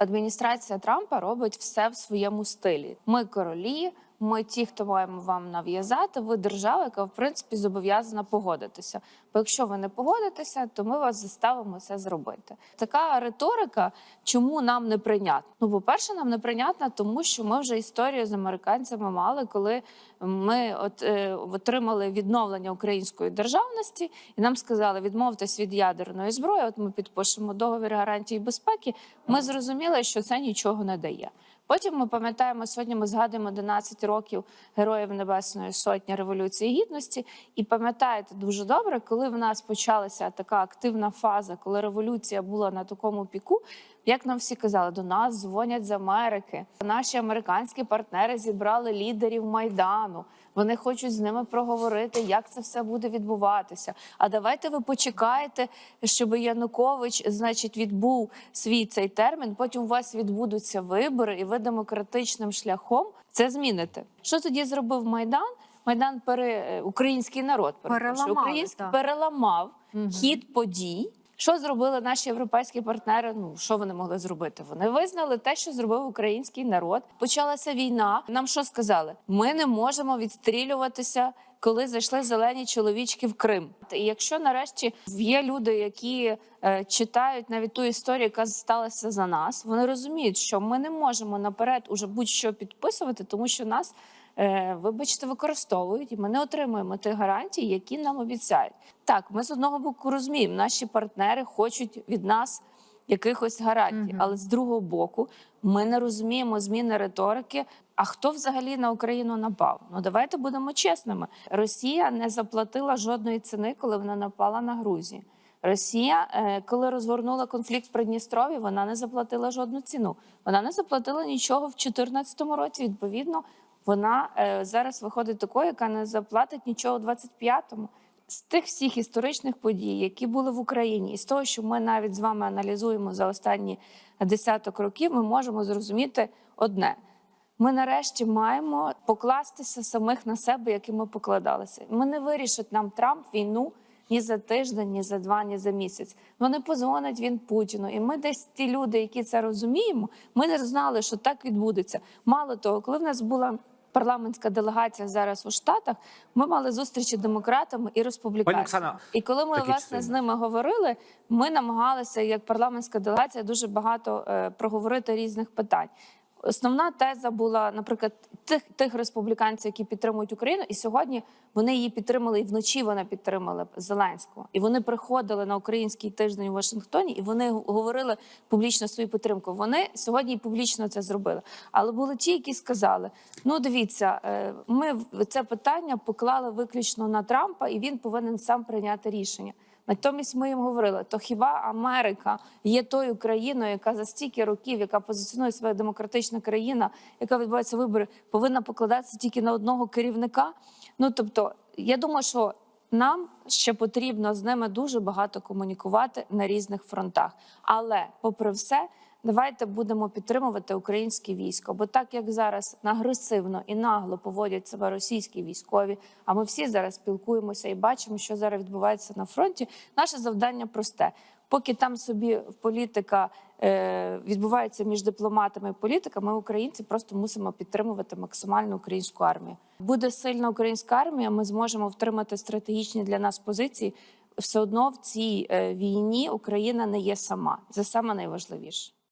Адміністрація Трампа робить все в своєму стилі. Ми королі. Ми ті, хто маємо вам нав'язати. Ви держава, яка в принципі зобов'язана погодитися. Бо якщо ви не погодитеся, то ми вас заставимо це зробити. Така риторика, чому нам не прийнятна? Ну, по-перше, нам не прийнятна, тому що ми вже історію з американцями мали, коли ми от, е, отримали відновлення української державності, і нам сказали, відмовтесь від ядерної зброї. От ми підпишемо договір гарантії безпеки. Ми зрозуміли, що це нічого не дає. Потім ми пам'ятаємо сьогодні. Ми згадуємо 11 років Героїв Небесної Сотні Революції Гідності. І пам'ятаєте дуже добре, коли в нас почалася така активна фаза, коли революція була на такому піку. Як нам всі казали, до нас дзвонять з Америки. Наші американські партнери зібрали лідерів майдану. Вони хочуть з ними проговорити, як це все буде відбуватися. А давайте ви почекаєте, щоб Янукович, значить, відбув свій цей термін. Потім у вас відбудуться вибори, і ви демократичним шляхом це зміните. Що тоді зробив Майдан? Майдан пере український народ Переламали, український так. переламав Мгм. хід подій. Що зробили наші європейські партнери? Ну що вони могли зробити? Вони визнали те, що зробив український народ. Почалася війна. Нам що сказали? Ми не можемо відстрілюватися, коли зайшли зелені чоловічки в Крим. І якщо нарешті є люди, які е, читають навіть ту історію, яка сталася за нас, вони розуміють, що ми не можемо наперед уже будь-що підписувати, тому що нас. Е, Вибачте, використовують, і ми не отримуємо тих гарантій, які нам обіцяють. Так, ми з одного боку розуміємо, наші партнери хочуть від нас якихось гарантій, але з другого боку, ми не розуміємо зміни риторики. А хто взагалі на Україну напав? Ну давайте будемо чесними. Росія не заплатила жодної ціни, коли вона напала на Грузію. Росія, е, коли розгорнула конфлікт в Придністрові, вона не заплатила жодну ціну. Вона не заплатила нічого в 2014 році. Відповідно, вона е, зараз виходить такою, яка не заплатить нічого у 25-му. З тих всіх історичних подій, які були в Україні, і з того, що ми навіть з вами аналізуємо за останні десяток років, ми можемо зрозуміти одне: ми нарешті маємо покластися самих на себе, як і ми покладалися. Ми не вирішить нам Трамп війну ні за тиждень, ні за два, ні за місяць. Вони позвонить він Путіну, і ми десь ті люди, які це розуміємо, ми не знали, що так відбудеться. Мало того, коли в нас була. Парламентська делегація зараз у Штатах. Ми мали зустрічі демократами і республіканцями. І коли ми власне частини. з ними говорили, ми намагалися як парламентська делегація дуже багато е, проговорити різних питань. Основна теза була, наприклад, тих тих республіканців, які підтримують Україну, і сьогодні вони її підтримали, і вночі вона підтримала Зеленського. І вони приходили на український тиждень у Вашингтоні, і вони говорили публічно свою підтримку. Вони сьогодні публічно це зробили. Але були ті, які сказали: ну дивіться, е, ми це питання поклали виключно на Трампа, і він повинен сам прийняти рішення. Натомість ми їм говорили: то хіба Америка є тою країною, яка за стільки років, яка позиціонує себе як демократична країна, яка відбувається вибори, повинна покладатися тільки на одного керівника? Ну тобто, я думаю, що нам ще потрібно з ними дуже багато комунікувати на різних фронтах. Але, попри все, давайте будемо підтримувати українське військо. Бо так як зараз агресивно і нагло поводять себе російські військові, а ми всі зараз спілкуємося і бачимо, що зараз відбувається на фронті. Наше завдання просте. Поки там собі політика е, відбувається між дипломатами і політиками, ми, українці, просто мусимо підтримувати максимально українську армію. Буде сильна українська армія. Ми зможемо втримати стратегічні для нас позиції. Все одно в цій е, війні Україна не є сама. Це саме найважливіше.